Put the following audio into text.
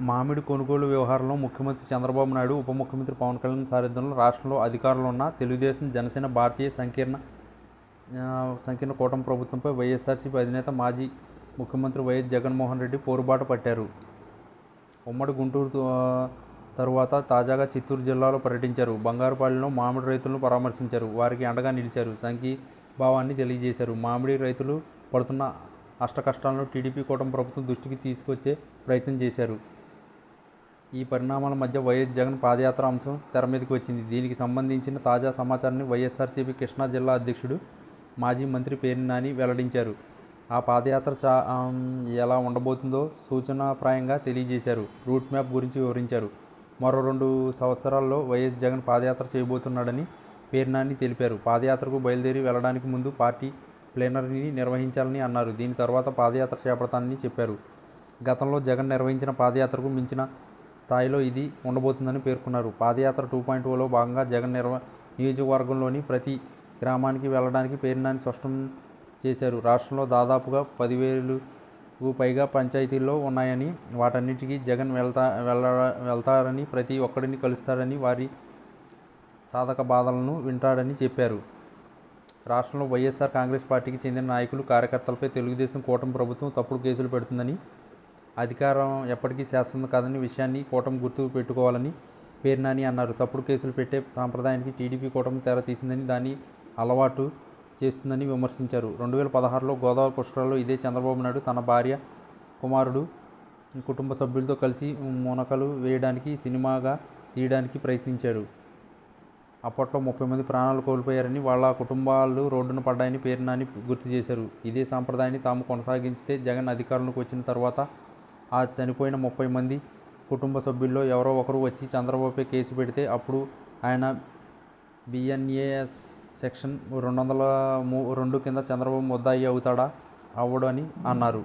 మామిడి కొనుగోలు వ్యవహారంలో ముఖ్యమంత్రి చంద్రబాబు నాయుడు ఉప ముఖ్యమంత్రి పవన్ కళ్యాణ్ సారథ్యంలో రాష్ట్రంలో అధికారంలో ఉన్న తెలుగుదేశం జనసేన భారతీయ సంకీర్ణ సంకీర్ణ కూటమి ప్రభుత్వంపై వైఎస్ఆర్సీపీ అధినేత మాజీ ముఖ్యమంత్రి వైఎస్ జగన్మోహన్ రెడ్డి పోరుబాట పట్టారు. ఉమ్మడి గుంటూరు తరువాత తాజాగా చిత్తూరు జిల్లాలో పర్యటించారు. బంగారుపాలెంలో మామిడి రైతులను పరామర్శించారు. వారికి అండగా నిలిచారు. సంఘీభావాన్ని తెలియజేశారు. మామిడి రైతులు పడుతున్న అష్ట కష్టాలను టీడీపీ కూటమి ప్రభుత్వం దృష్టికి తీసుకొచ్చే ప్రయత్నం చేశారు. ఈ పరిణామాల మధ్య వైఎస్ జగన్ పాదయాత్ర అంశం తెర మీదకి వచ్చింది. దీనికి సంబంధించిన తాజా సమాచారాన్ని వైఎస్ఆర్సీపీ కృష్ణా జిల్లా అధ్యక్షుడు మాజీ మంత్రి పేరు నాని వెల్లడించారు. ఆ పాదయాత్ర చా ఎలా ఉండబోతుందో సూచనాప్రాయంగా తెలియజేశారు. రూట్ మ్యాప్ గురించి వివరించారు. మరో రెండు సంవత్సరాల్లో వైఎస్ జగన్ పాదయాత్ర చేయబోతున్నాడని పేరినాని తెలిపారు. పాదయాత్రకు బయలుదేరి వెళ్ళడానికి ముందు పార్టీ ప్లేనరీని నిర్వహించాలని అన్నారు. దీని తర్వాత పాదయాత్ర చేపడతానని చెప్పారు. గతంలో జగన్ నిర్వహించిన పాదయాత్రకు మించిన స్థాయిలో ఇది ఉండబోతుందని పేర్కొన్నారు. పాదయాత్ర టూ పాయింట్ ఓలో భాగంగా జగన్ నిర్వ నియోజకవర్గంలోని ప్రతి గ్రామానికి వెళ్ళడానికి పేరునాని స్పష్టం చేశారు. రాష్ట్రంలో దాదాపుగా పదివేలకు పైగా పంచాయతీల్లో ఉన్నాయని వాటన్నిటికీ జగన్ వెళ్తా వెళ్ళ వెళ్తారని ప్రతి ఒక్కడిని కలుస్తారని వారి సాధక బాధలను వింటాడని చెప్పారు. రాష్ట్రంలో వైఎస్ఆర్ కాంగ్రెస్ పార్టీకి చెందిన నాయకులు కార్యకర్తలపై తెలుగుదేశం కూటమి ప్రభుత్వం తప్పుడు కేసులు పెడుతుందని అధికారం ఎప్పటికీ శాశ్వతం కాదని విషయాన్ని కూటమి గుర్తు పెట్టుకోవాలని పేర్నాని అన్నారు. తప్పుడు కేసులు పెట్టే సాంప్రదాయానికి టీడీపీ కూటమి తెర తీసిందని దాన్ని అలవాటు చేస్తుందని విమర్శించారు. రెండు వేల పదహారులో గోదావరి పుష్కరాల్లో ఇదే చంద్రబాబు నాయుడు తన భార్య కుమారుడు కుటుంబ సభ్యులతో కలిసి మునకలు వేయడానికి సినిమాగా తీయడానికి ప్రయత్నించాడు అప్పట్లో ముప్పై మంది ప్రాణాలు కోల్పోయారని వాళ్ళ కుటుంబాలు రోడ్డున పడ్డాయని పేరునాని గుర్తు చేశారు. ఇదే సాంప్రదాయాన్ని తాము కొనసాగించితే జగన్ అధికారంలోకి వచ్చిన తర్వాత ఆ చనిపోయిన ముప్పై మంది కుటుంబ సభ్యుల్లో ఎవరో ఒకరు వచ్చి చంద్రబాబుపై కేసు పెడితే అప్పుడు ఆయన బిఎన్ఏఎస్ సెక్షన్ రెండు వందల మూ రెండు కింద చంద్రబాబు ముద్దాయి అవుతాడా? అవ్వడు అని అన్నారు.